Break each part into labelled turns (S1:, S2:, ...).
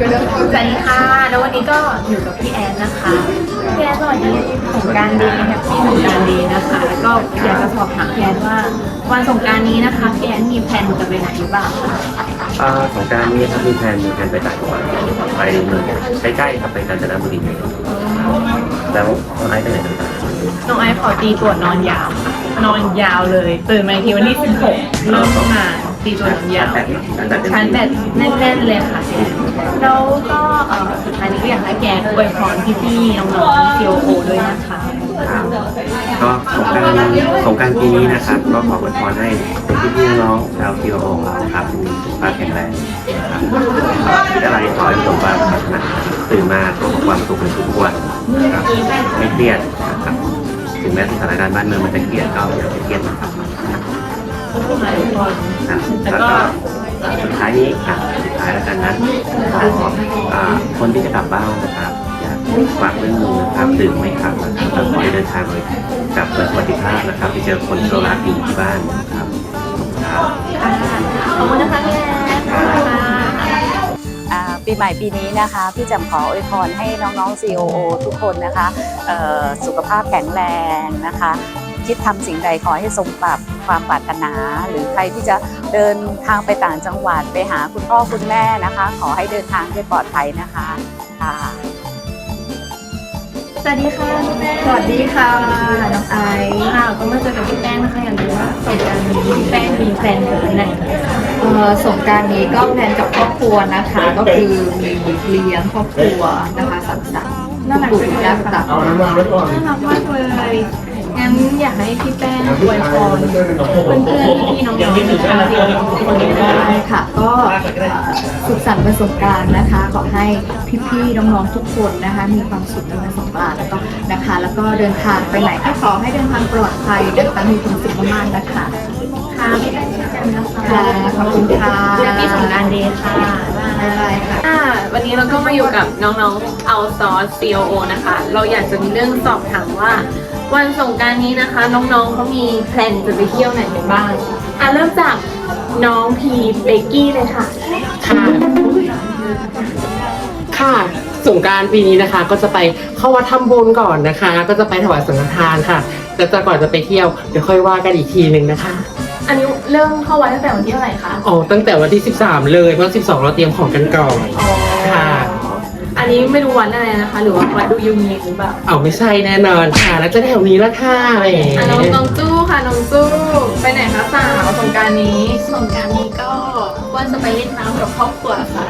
S1: สวัสดีค่ะ แล้ววันนี้ก็อยู่กับพี่แอนนะคะ พี่แอนสวัสดีสงกรารดีแฮปปี้สงกรารดีนะคะแล้วก็อยากจะสอบถามพี่แอนว่าวันสงกรารนี้นะคะพี่แอนมีแพลนจะไปไหนหรือเปล่าคะ
S2: อ่าสงกรารนี้ครับมีแผนมีแผนไปต่างจังหวัดไปเมืองใกล้ๆครับไปกาญจนบุรีแล้วน้องไอซ์ไปไหนกันบ้าง
S1: น้องไอซ์ขอตีตัวนอนยาวค่ะนอนยาวเลยตื่นมาอีกทีวันที่16เริ่มงาน ตีตัวนอนยาวชาร์จแบตแน่นๆเลยค่ะแกแล้วก็เอ่อสุดท้ายนี้ก็อยากให้แกอวยพรพี่ๆน้องๆซีโอโอด้วยนะคะ
S2: ครับก็สงกรารสงกรารปีนี้นะครับ ก็ขออวยพรให้พี่ๆน้องๆชาวทีโอของเราครับมีสุขภาพแข็งแรงนะครับคิดอะไรขอให้สมหวังครับนะตื่นมาพบกับความสุขในทุกวันนะครับไม่เครียดนะครับถึงแม้สถานการณ์บ้านเมืองมันจะเครียดก็อย่าไปเครียดนะครับ
S1: ก็คือ หมายถึงคน
S2: ครับ
S1: แล้
S2: ว
S1: ก็
S2: สุดท้ายนี้ครับสุดท้ายแล้วกันนะขอคนที่จะกลับบ้านนะครับอยากฝากเรื่องหนึงนะครับดื่มไม่ขับนะครับแล้วขอให้เดินทางโดยกลับโดยสวัสดิภาพนะครับที่เจอคนที่เรารักอยู่ที่บ้านนะครับ
S1: ขอบคุณนะคะพี่แอนขอบคุณค่ะ
S3: ปีใหม่ปีนี้นะคะพี่แจำขออวยพรให้น้องๆ COO ทุกคนนะคะสุขภาพแข็งแรงนะคะ คิดทำสิ่งใดขอให้สมปรับความปรารถนา หรือใครที่จะเดินทางไปต่างจังหวัดไปหาคุณพ่อคุณแม่นะคะ ขอให้เดินทางด้วยปลอดภัยนะคะค่ะ
S1: สวัสดีค่ะพี่แป้ง
S4: สวัสดีค่ะน้องไอซ์
S1: ค่ะก็มาเจอกับพี่แป้งนะคะอยากรู้ว่าสงกรารนี้พี่แป้งมีแฟนจะไปไหนไหมคะ
S4: เอ่อสงกรารนี้ก็แพลนกับครอบครัวนะคะ ก็คือมีเลี้ยงครอบครัวนะคะสังสรรค์
S1: น่ารัก
S4: ปู่
S1: จังเลย
S4: ย่า
S1: ค่ะ
S4: ตา
S1: น่ารักมากเลย งั้นอยากให้พี่แป้งอวยพรเพื่อนๆพี่ๆน้องๆที่ชาวเดียวทุกคนเลยได้
S4: ค่ะก็เอ่อสุขสันต์วันสงกรารนะคะขอให้พี่ๆน้องๆทุกคนนะคะมีความสุขในวันสงกรานต์แล้วก็นะคะ แล้วก็เดินทางไปไหนก็ขอให้เดินทางปลอดภัยเดินทางมีความสุขมากๆนะคะ
S1: ค่ะพี่แป้งเช่นกันนะคะ
S4: ค่ะขอบคุณค่ะ
S1: แฮปปี้สงกรารเดย์ค่ะ
S4: บ๊ายบายค่ะ
S1: ค่ะวันนี้เราก็มาอยู่กับน้องๆ เอาซอส COO นะคะ เราอยากจะมีเรื่องสอบถามว่า วันสงกรารนี้นะคะ น้องๆเขามีแพลนจะไปเที่ยวไหนกันบ้างอะเริ่มจากน้องพีเบกกี้เลยค่ะ
S5: ค่ะ ค่ะสงกรารปีนี้นะคะ ก็จะไปเข้าวัดทำบุญก่อนนะคะ ก็จะไปถวายสังฆทานค่ะแต่จะก่อนจะไปเที่ยวเดี๋ยวค่อยว่ากันอีกทีหนึ่งนะคะ
S1: อันนี้เริ่มเข้าวัดตั้งแต่วันที่เท่าไหร่คะ
S5: อ๋อตั้งแต่วันที่ 13 เลยเพราะ12 เราเตรียมของกันก่อน
S1: อ๋อ
S5: ค่ะ
S1: อันนี้ไม่รู้วันอะไรนะคะ หรือว่าวัดดูยูมีหรือเปล่า
S5: เอาไม่ใช่แน่นอนค่ะ แล้วจะแถวนี้ละค่ะแหม
S1: อะน้องน้องจู้ค่ะน้องจู้ไปไหนคะสาวสงกรารนี้
S6: สงกรารนี้ก็ว่าจะไปเล่นน้ำกับครอบครัวค่ะ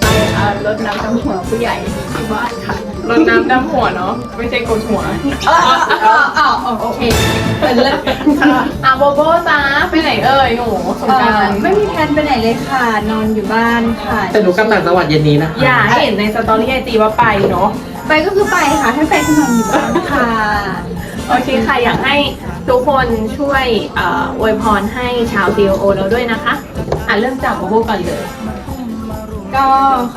S6: ไปเอ่อรดน้ำดำหัวผู้ใหญ่ที่บ้านค่ะ
S1: รดน้ำดำหัวเนาะไม่ใช่กดหัว
S6: อ้าวโอเค
S1: เป็นเลิศอะโบโบจ้าไปไหนเอ่ยหนูสงกราร
S4: ไม่มีแพลนไปไหนเลยค่ะ นอนอยู่บ้านค่ะ
S5: แต่หนูกลับต่างจังหวัดเย็นนี้นะคะ
S1: อย่าเห็นในสตอรี่ไอจีว่าไปเนาะ
S4: ไปก็คือไปค่ะให้แฟนนอนอยู่บ้านค่ะ
S1: โอเคค่ะอยากให้ทุกคนช่วยเอ่ออวยพรให้ชาว COO เราด้วยนะคะ อะเริ่มจากโบโบก่อนเลย
S6: ก็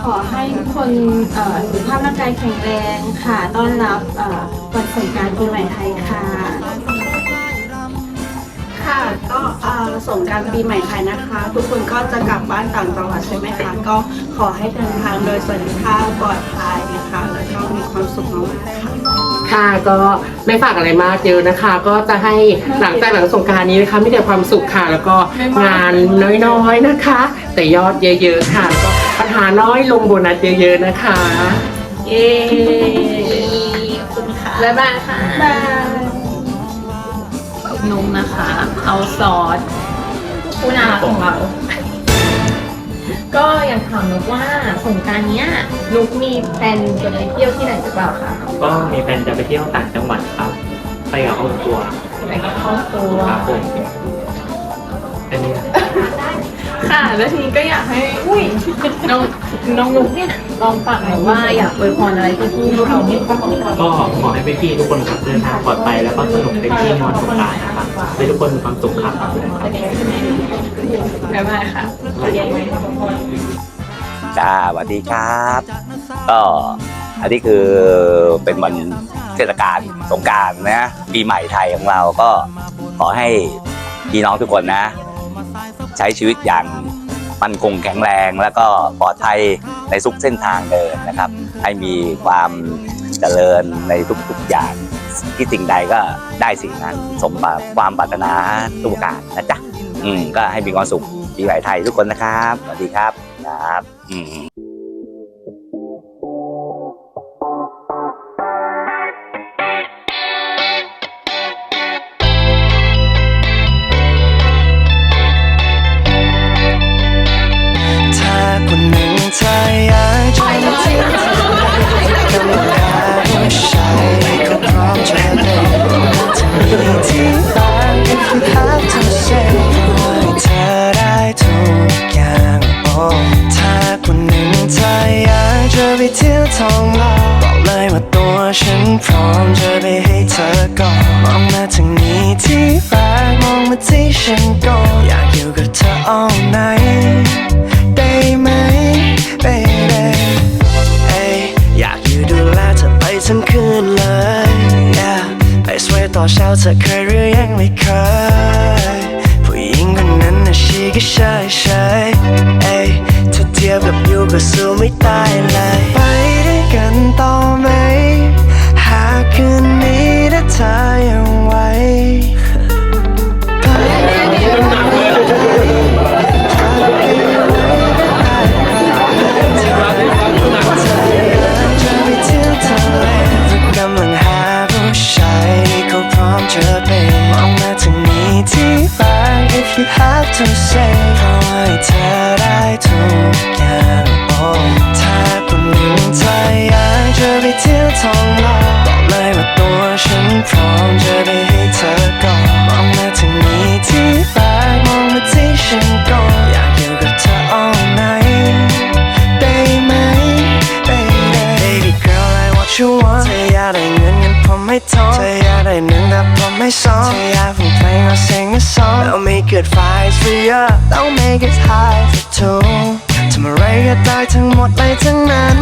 S6: ขอให้ทุกคนเอ่อสุขภาพร่างกายแข็งแรงค่ะ ต้อนรับเอ่อวันสงกรารปีใหม่ไทยค่ะ
S7: ค่ะก็เอ่อสงกรารปีใหม่ไทยนะคะ ทุกคนก็จะกลับบ้านต่างจังหวัดใช่ไหมคะ ก็ขอให้เดินทางโดยสวัสดิภาพปลอดภัยนะคะ แล้วก็มีความสุขมากๆค่ะ
S5: ค่ะก็ไม่ฝากอะไรมากเยอะนะคะ ก็จะให้หลังจากหลังสงกรารนี้นะคะมีแต่ความสุขค่ะ แล้วก็งานน้อยๆนะคะ แต่ยอดเยอะๆค่ะแล้วก็ ปัญหาน้อยลงโบนัสเยอะๆนะคะ
S1: เย้บ๊ายบายค่ะนุ้มนะคะ เอาซอสผู้น่ารักของเรา ก็อยากถามนุกว่าสงกรารเนี้ยนุกมีแพลนจะไปเที่ยวที่ไหนหรือเปล่าคะ
S8: ก็มีแผนจะไปเที่ยวต่างจังหวัดครับ ไปกับครอบครัว
S1: ไปกับครอบครัว
S8: ครับผม
S1: แล้วทีนี้ก็อยากให้อุ้ยน้องน้องนุ๊กเนี่ยลองฝากหน่อยว่าอยากอวยพรอะไรที่พี่ๆเขา
S8: ก็ขอให้พี่ๆทุกคนครับเดินทางปลอดภัยแล้วก็สนุกเต็มที่ในวันสงกรานต์นะครับให้ทุกคนมีความสุขครับ
S1: บ๊ายบายค่ะ
S9: จ้าสวัสดีครับ ก็อันนี้คือเป็นวันเทศกาลสงการนะปีใหม่ไทยของเราก็ขอให้พี่น้องทุกคนนะ ใช้ชีวิตอย่าง มั่นคงแข็งแรง แล้วก็ปลอดภัยในทุกเส้นทางเดินนะครับ ให้มีความเจริญในทุกๆอย่างที่สิ่งใดก็ได้สิ่งนั้น สมความปรารถนาทุกประการนะจ๊ะอืมก็ให้มีความสุขปีใหม่ไทยทุกคนนะครับสวัสดีครับครับ อืม
S10: มีที่บ้าน if you have to say ให้เธอได้ทุกอย่างโอ้ถ้าคนหนึ่งเธออยากจะไปเที่ยวทองหล่อบอกเลยว่าตัวฉันพร้อมจะไปให้เธอก่อนมองมาทางนี้ที่รักมองมาที่ฉันก่อนอยากอยู่กับเธอ all night ได้ไหม baby อยากอยู่ดูแลเธอไปทั้งคืนเลย ต่อเช้าเธอเคยหรือยังไม่เคยผู้หญิงคนนั้นน่ะชีก็ใช่ใช่เอ้ยถ้าเทียบกับอยู่ก็สู้ไม่ตายเลย นเงินผมไม่ทองเธออยากได้หนึ่งแต่ผมไม่สองเธออยากฟังเพลงมา sing a song I'll make it five for you I'll make it high for two ทำอะไรก็ได้ทั้งหมดไปทั้งนั้น